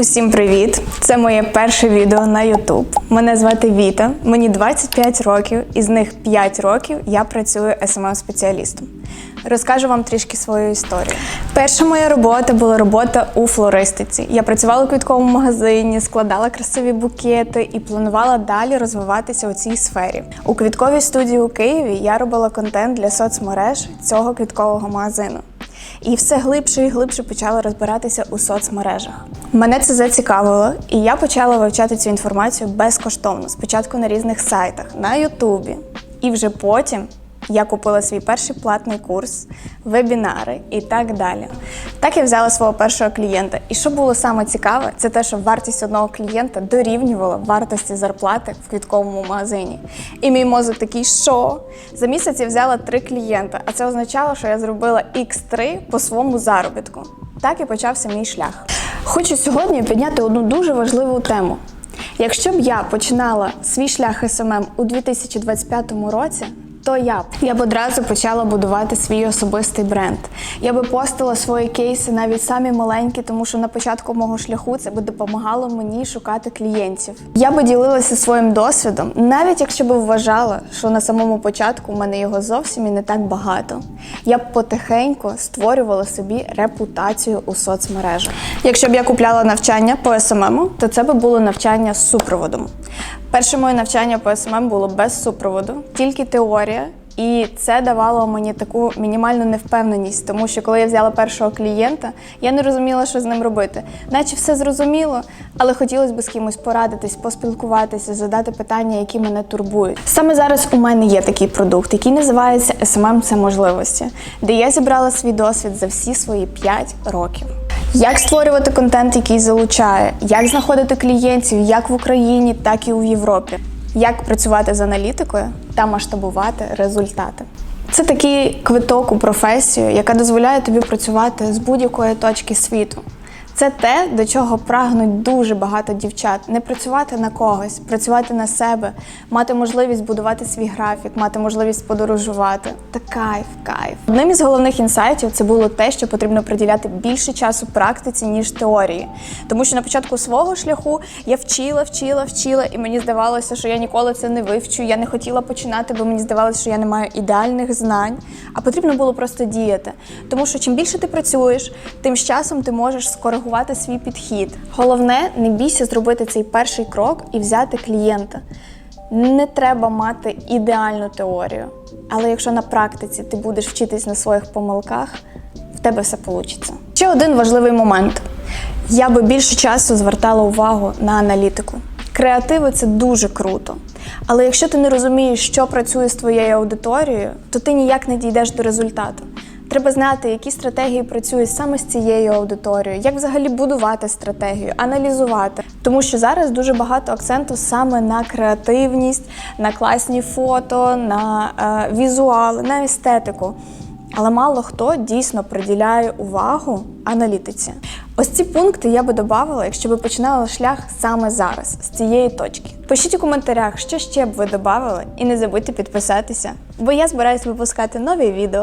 Усім привіт! Це моє перше відео на YouTube. Мене звати Віта, мені 25 років, із них 5 років я працюю smm спеціалістом Розкажу вам трішки свою історію. Перша моя робота була робота у флористиці. Я працювала у квітковому магазині, складала красиві букети і планувала далі розвиватися у цій сфері. У квітковій студії у Києві я робила контент для соцмереж цього квіткового магазину. І все глибше і глибше почала розбиратися у соцмережах. Мене це зацікавило, і я почала вивчати цю інформацію безкоштовно. Спочатку на різних сайтах, на Ютубі. І вже потім я купила свій перший платний курс, вебінари і так далі. Так я взяла свого першого клієнта. І що було саме цікаве, це те, що вартість одного клієнта дорівнювала вартості зарплати в квітковому магазині. І мій мозок такий, що за місяць я взяла три клієнта, а це означало, що я зробила X3 по своєму заробітку. Так і почався мій шлях. Хочу сьогодні підняти одну дуже важливу тему. Якщо б я починала свій шлях СММ у 2025 році, то я б я б одразу почала будувати свій особистий бренд. Я би постила свої кейси навіть самі маленькі, тому що на початку мого шляху це би допомагало мені шукати клієнтів. Я би ділилася своїм досвідом, навіть якщо б вважала, що на самому початку в мене його зовсім і не так багато. Я б потихеньку створювала собі репутацію у соцмережах. Якщо б я купляла навчання по СММ, то це би було навчання з супроводом. Перше моє навчання по СММ було без супроводу, тільки теорія. І це давало мені таку мінімальну невпевненість, тому що коли я взяла першого клієнта, я не розуміла, що з ним робити. Наче все зрозуміло, але хотілося б з кимось порадитись, поспілкуватися, задати питання, які мене турбують. Саме зараз у мене є такий продукт, який називається SMM – це можливості, де я зібрала свій досвід за всі свої 5 років. Як створювати контент, який залучає, як знаходити клієнтів як в Україні, так і у Європі, як працювати з аналітикою та масштабувати результати. Це такий квиток у професію, яка дозволяє тобі працювати з будь-якої точки світу. Це те, до чого прагнуть дуже багато дівчат. Не працювати на когось, працювати на себе, мати можливість будувати свій графік, мати можливість подорожувати. Та кайф, кайф. Одним із головних інсайтів це було те, що потрібно приділяти більше часу практиці, ніж теорії. Тому що на початку свого шляху я вчила, вчила, вчила, і мені здавалося, що я ніколи це не вивчу. Я не хотіла починати, бо мені здавалося, що я не маю ідеальних знань. А потрібно було просто діяти. Тому що чим більше ти працюєш, тим з часом ти можеш скоригувати свій підхід. Головне, не бійся зробити цей перший крок і взяти клієнта. Не треба мати ідеальну теорію, але якщо на практиці ти будеш вчитись на своїх помилках, в тебе все вийде. Ще один важливий момент: я би більше часу звертала увагу на аналітику. Креативи це дуже круто. Але якщо ти не розумієш, що працює з твоєю аудиторією, то ти ніяк не дійдеш до результату. Треба знати, які стратегії працюють саме з цією аудиторією, як взагалі будувати стратегію, аналізувати. Тому що зараз дуже багато акценту саме на креативність, на класні фото, на е, візуали, на естетику. Але мало хто дійсно приділяє увагу аналітиці. Ось ці пункти я би додавала, якщо ви починали шлях саме зараз, з цієї точки. Пишіть у коментарях, що ще б ви додавали, і не забудьте підписатися, бо я збираюсь випускати нові відео.